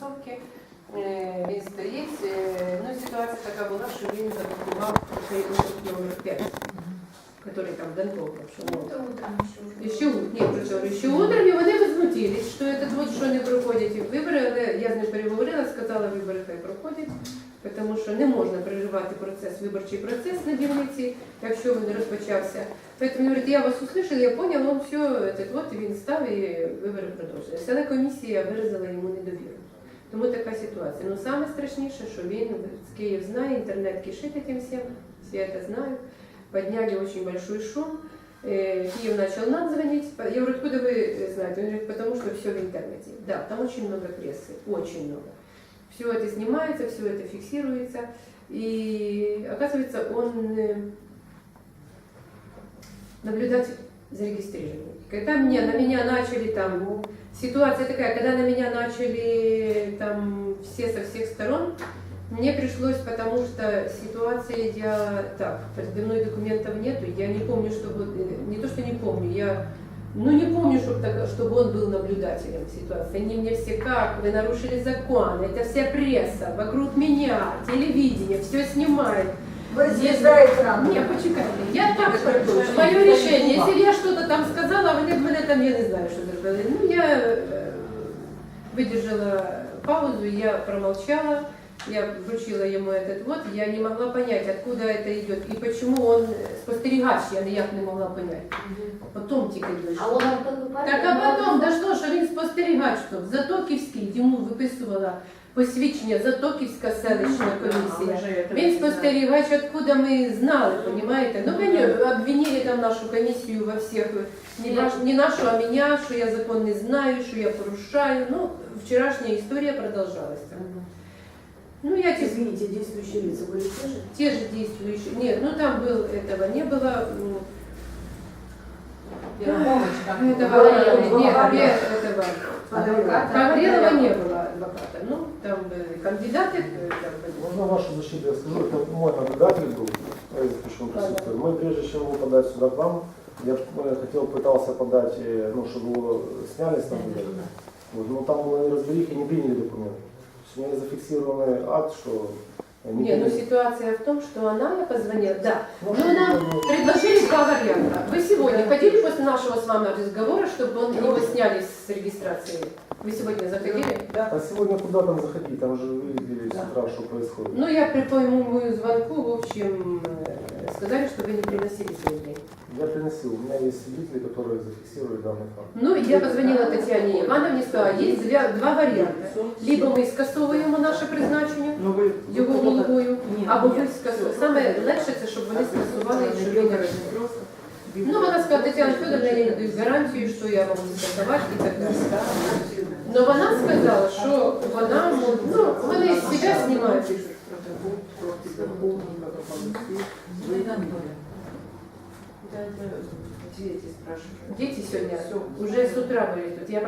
Сотки. Е, Він стоїть. Е, Ну, ситуація така була, що він заблокував цей округ номер 5, який там Донков. Ну, Это утром еще уже. Еще, ні, причому, ще утром і вони возмутились, що це от що не проходять вибори, але я з ним переговорила, сказала, вибори хай проходять, тому що не можна переживати процес, виборчий процес на дільниці, якщо він не розпочався. Поэтому він говорить, я вас услышала, я понял, ну все, этот, от він став і вибори продовжилися. Але комісія виразила йому недовіру. Тому така ситуація. Ну саме страшніше, що він з Київ знає, інтернет кишить этим всем, все это знают. Подняли очень большой шум. Э, Киев начал нам звонить. Я говорю, откуда вы э, знаете? Он говорит, потому что все в интернете. Да, там очень много прессы, очень много. Все это снимается, все это фиксируется. И оказывается, он э, наблюдатель зарегистрированный. Когда мне, на меня начали там, ситуация такая, когда на меня начали там все со всех сторон, мне пришлось, потому что ситуация, я так, передо мной документов нету, я не помню, чтобы, э, не то, что не помню, я, ну не помню, чтобы, так, чтобы он был наблюдателем ситуации. Они мне все, как, вы нарушили закон, это вся пресса, вокруг меня, телевидение, все снимает. Вы звезда экрана. Ні, почекайте, я так працюю. Моє рішення, якщо я щось там сказала, вони б мене там, я не знаю, що зробили. Ну, я е, видержала паузу, я промолчала, я вручила ему этот вот, я не могла понять, откуда это идет и почему он спостерігач, я ніяк не могла понять. Потом тільки А дійшло. он Антон Так а потім дійшло, що він спостерігач, що в Затоківській йому виписувала посвідчення Затоківська селищна комісія. Він спостерігач, откуда ми знали, понимаете? Ну, вони обвинили там нашу комісію во всіх, не, наш, не нашу, а меня, що я закон не знаю, що я порушаю. Ну, вчорашня історія продовжалася. Ну, я те, Извините, действующие лица были те же? те же действующие. Нет, ну там был, этого не было. м, Этого, Гаврилова. нет, без этого. Адвоката. Гаврилова не было адвоката. Ну, там были кандидаты, э, там были. Можно вашу защиту я скажу? Это мой наблюдатель был, я здесь почему присутствую. Мы, прежде чем его подать сюда к вам, я э, хотел, пытался подать, э, ну, чтобы его сняли с наблюдателя. Вот, но там было неразберихи, не приняли документы. То есть у меня зафиксированный акт, что э, не Не, ну ситуация в том, что она мне позвонила, да. Ну, нам ну, предложили два варианта. Вы сегодня ходили после нашего с вами разговора, чтобы он, его сняли с регистрации? Вы сегодня заходили? А сегодня куда там заходить? Там же вы видели с утра, что происходит. Ну, я при твоему звонку, в общем, э, сказали, что вы не приносили заявление. Я приносил, у меня есть свидетели, которые зафиксируют данный факт. Ну, я позвонила Тетяне Івановні, сказала, є два, два варіанти. Либо ми скасовуємо наше призначення, Ну вы... його головою, Ні, або ні. ви скасуєте. Саме легше це, щоб вони скасували, що він не розуміє. Ну, вона сказала, Тетяна Федоровна, я не даю гарантію, що я можу скасувати і так далі. Но вона сказала, що вона, мо- ну, вони з себе знімають. Дети спрашивают. Дети сегодня уже с утра были тут. Я